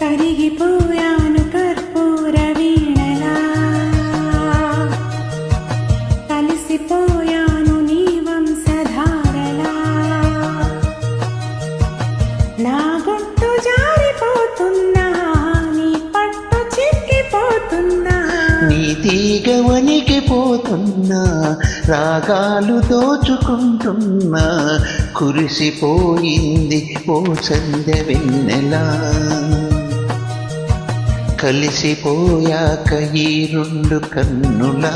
కరిగిపోయాను వణికిపోతున్నా రాగాలు దోచుకుంటున్నా కురిసిపోయింది ఓ సంధ్య వెన్నెలా. కలిసిపోయాక ఈ రెండు కన్నులా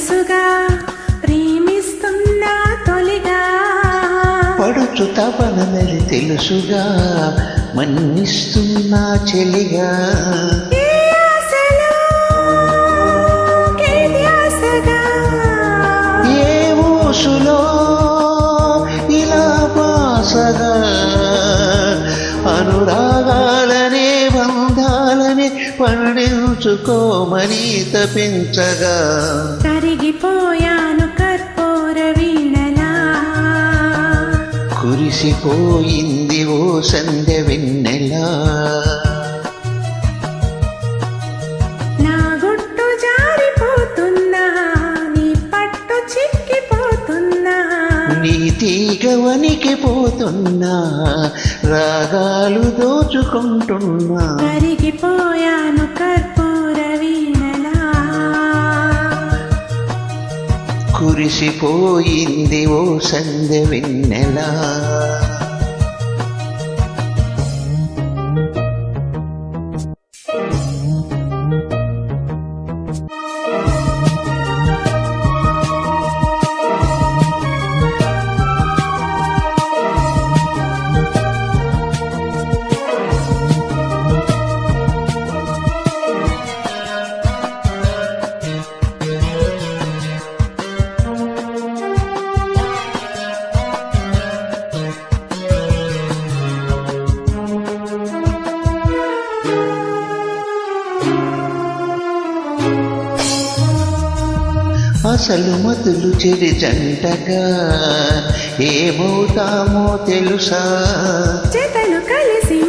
తెలుసుగా ప్రేమిస్తున్నా తొలిగా. పడుచు తపనది తెలుసుగా మన్నిస్తున్నా చెలిగా. ఏ ఊసులో బంధాలనే పండించుకోమని తపించగా. కరిగిపోయాను కర్పూర వీణలా. కురిసిపోయింది ఓ సంధ్య వెన్నెలా. తీగ వణికిపోతున్నా రాగాలు దోచుకుంటున్నా. కరిగిపోయాను కర్పూర వీణలా. కురిసిపోయింది ఓ సంధ్య వెన్నెలా. అసలు మతులు చెడి జంటగా. ఏమవుతామో తెలుసా? జతలు కలిసి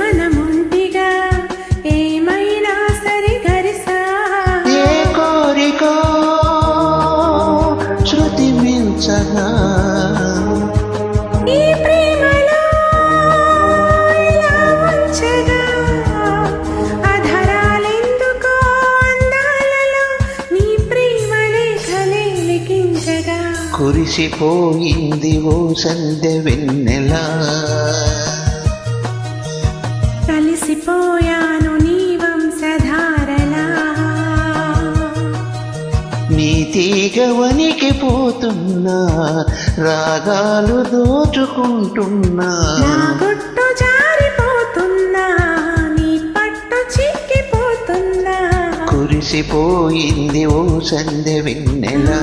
కురిసిపోయింది ఓ సంధ్య వెన్నెలా. కలిసిపోయాను నీ వంశధారలా. నీ తీగ వణికిపోతున్నా రాగాలు దోచుకుంటున్నా. గుట్టు జారిపోతున్నా నీ పట్టు చిక్కిపోతున్నా. కురిసిపోయింది ఓ సంధ్య వెన్నెలా.